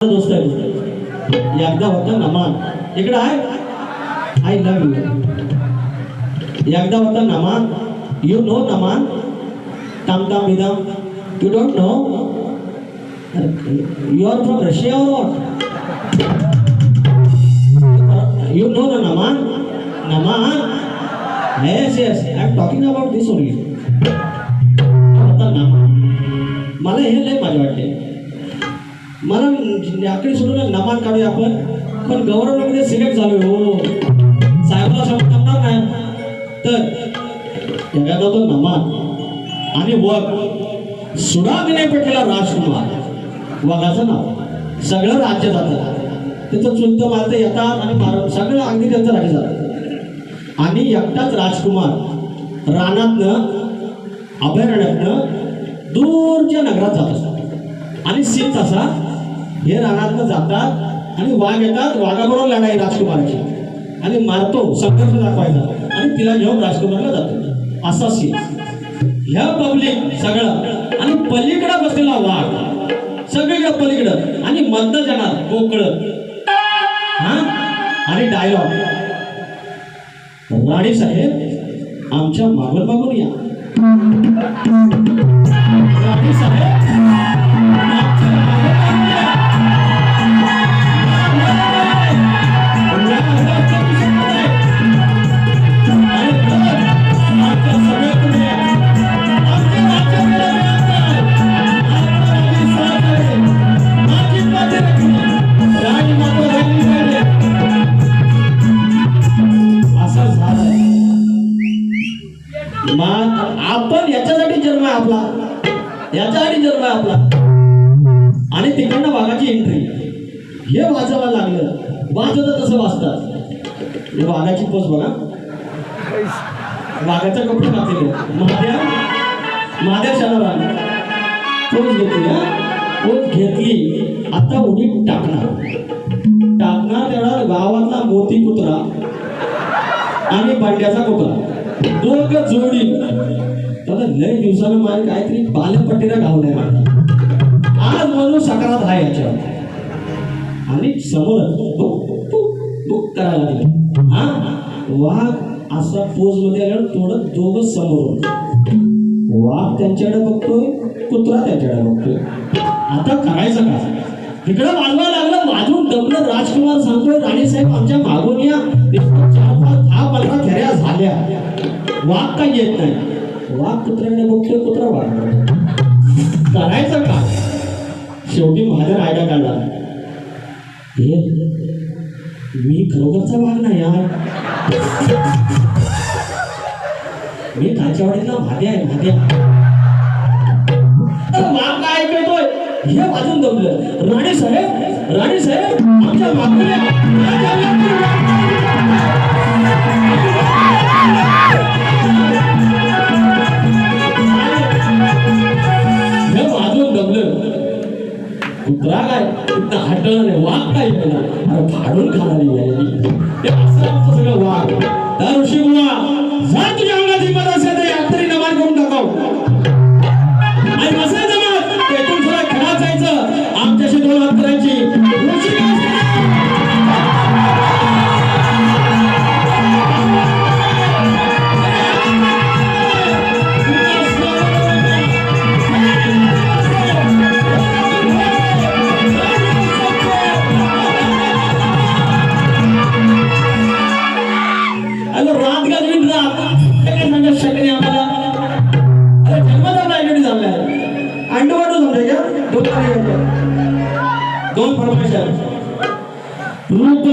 दोस्त आहे एकदा होता नमान इकडे आहे. आय लव्ह यू एकदा होता नमान यू नो नमान ताम ताम विदाम you don't know you are from Russia और वॉट यू नो ना नमान नमान yes yes I am talking about this only नमान मला हे लय माझे वाटते मला आकडे सोडून नमान काढूया आपण. पण गव्हर्नमेंटमध्ये सिलेक्ट झालो हो. साहेबाला समोर जमणार नाही. तर एखादा तो नमान आणि वग सुडामिने पेटलेला राजकुमार. वगाचं नाव. सगळं राज्य जातं. त्याचं चुलत मारतं येतात आणि मार सगळं अगदी त्यांचं राज्य जातं. आणि एकटाच राजकुमार रानातनं अभयारण्यातनं दूरच्या नगरात जात असतात आणि सीत असा हे रानातनं जातात आणि वाघ येतात. वाघाबरोबर लढाई राजकुमाराची. आणि मारतो संघर्ष दाखवायचा. आणि तिला घेऊन राजकुमारला जातो. असा सीन ह्या पब्लिक सगळं. आणि पलीकडं बसलेला वाघ. सगळीकडे पलीकडं. आणि मधनं जाणार कोकळ हा? आणि डायलॉग राणी साहेब आमच्या मागून मागून या. राणी साहेब मग आपण याच्यासाठी जन्म आहे आपला. याच्यासाठी जन्म आहे आपला. आणि तिकडनं वाघाची एंट्री हे वाचायला लागलं. वाचत तसं वाचतात वाघाची पोच बघा. वाघाचा कपडे घातलेले. महादेव महादेव शनिवार पोच घेतली हा? पोच घेतली. आता उडी टाकणार. टाकणार तेवढा गावातला मोती कुत्रा आणि पांड्याचा कुत्रा. दोघ जोडी. दादा लय दिवसानं मला काहीतरी बालपट्टीला गावलाय मला आज म्हणून सकारात आहे याच्यावर. आणि समोर बुक, बुक, करायला लागले. हा? वाघ असा पोजमध्ये आल्यावर थोडं दोघं समोर वाघ त्यांच्याकडे बघतोय कुत्रा त्यांच्याकडे बघतोय. आता करायचं काय इकडं वाजवा लागलं वाजून दमलं. राजकुमार सांगतोय राणीसाहेब आमच्या मागून या चार पाच दहा पंधरा फेऱ्या झाल्या. वाघ काही येत नाही. वाघ कुत्र्याने मुख्य कुत्रा वाघ करायचं का शेवटी माझ्या रायडा काढला. हे मी खरोखरचा वाघ नाही यार मी कालच्या वाडीतला भाद्या आहे भाद्या. हे वाजून दमलं राणे साहेब राणे साहेब आमच्या हे वाजून दमलं कुत्रा काय? इथं हटलं नाही वाघ काय केला अरे फाडून खाणारी वेळी ते. असं आमचं सगळं वाघ. तर ऋषी बुवा जर तुझ्या असेल अंडवाटू दोन दोन फरमाईश रूप